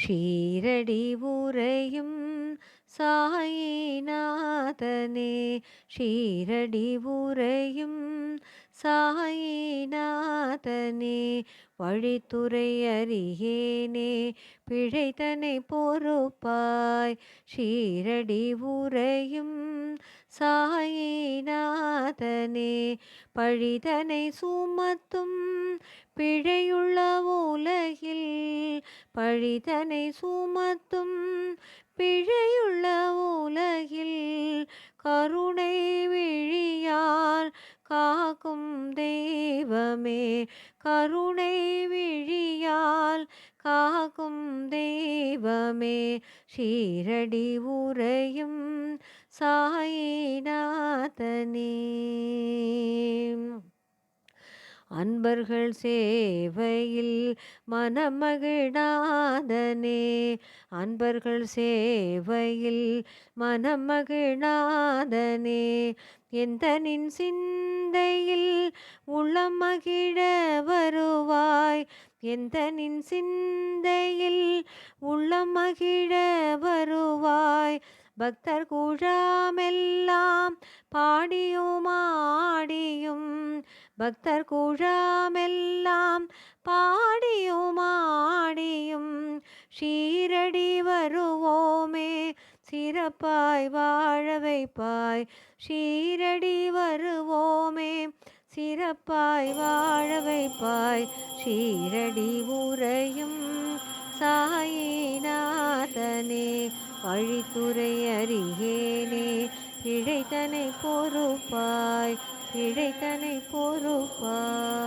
ஷீரடி உரையும் சாயிநாதனே. ஷீரடி உரையும் சாயிநாதனே. வழித்துறை அறியேனே பிழைத்தனை பொறுப்பாய். ஷீரடி உரையும் சாயிநாதனே. பழிதனை சுமத்தும் பிழையுள்ள உலகில் பழிதனை சுமத்தும் பிழையுள்ள உலகில் கருணை விழியால் காக்கும் தெய்வமே. கருணை விழியால் காக்கும் தெய்வமே. ஷீரடி உரையும் சாயிநாதனே. அன்பர்கள் சேவையில் மனமகிழாதனே. அன்பர்கள் சேவையில் மனமகிழாதனே. எந்தனின் சிந்தையில் உள்ளம் மகிழ வருவாய்? எந்தனின் சிந்தையில் உள்ளம் மகிழ வருவாய்? பக்தர் கூழாமெல்லாம் பாடியும்? பக்தர் கூழாமெல்லாம் பாடியும் ஆடியும் ஷீரடி வருவோமே. சிறப்பாய் வாழ வைப்பாய். ஷீரடி வருவோமே. சிறப்பாய் வாழ வைப்பாய். ஷீரடி உரையும் சாயிநாதனே. வழித்துறை அறியேனே பிழைத்தனை பொறுப்பாய் பிழைத்தனை பொறுப்பாய்.